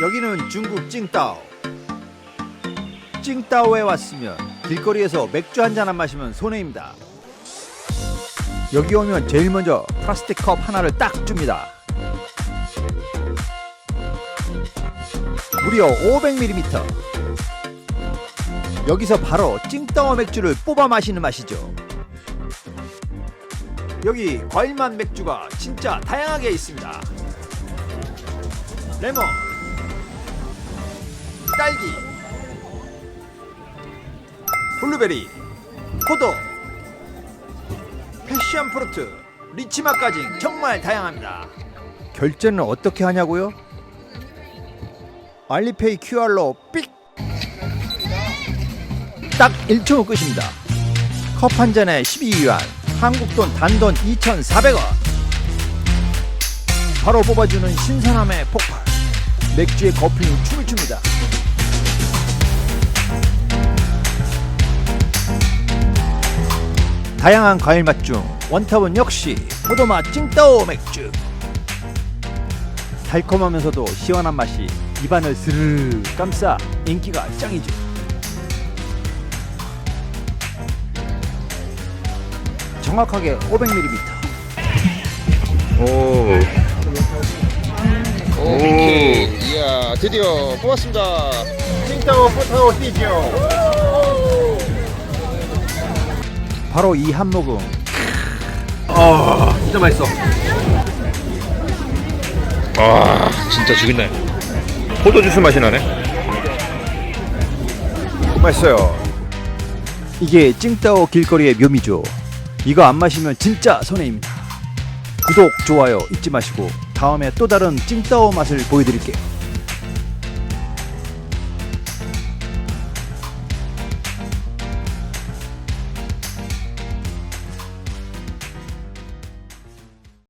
여기는 중국 찡따오. 찡따오에 왔으면 길거리에서 맥주 한 잔 안 마시면 손해입니다. 여기 오면 제일 먼저 플라스틱 컵 하나를 딱 줍니다. 무려 500ml. 여기서 바로 찡따오 맥주를 뽑아 마시는 맛이죠. 여기 과일맛 맥주가 진짜 다양하게 있습니다. 레몬, 딸기, 블루베리, 포도, 패션 프루트, 리치맛까지 정말 다양합니다. 결제는 어떻게 하냐고요? 알리페이 QR로 삑! 딱 1초 후 끝입니다. 컵 한 잔에 12위안, 한국 돈 단돈 2,400원. 바로 뽑아주는 신선함의 폭발. 맥주의 거품이 춤을 춥니다. 다양한 과일 맛 중 원탑은 역시 포도맛 찡따오 맥주. 달콤하면서도 시원한 맛이 입안을 스르르 감싸 인기가 짱이죠. 정확하게 500ml. 오. 오, 이야 드디어 뽑았습니다. 칭따오 포타오 히지요. 바로 이 한 모금 아, 진짜 맛있어. 아, 진짜 죽인다. 포도 주스 맛이 나네. 맛있어요. 이게 찡따오 길거리의 묘미죠. 이거 안 마시면 진짜 손해입니다. 구독, 좋아요 잊지 마시고 다음에 또 다른 찡따오 맛을 보여드릴게요.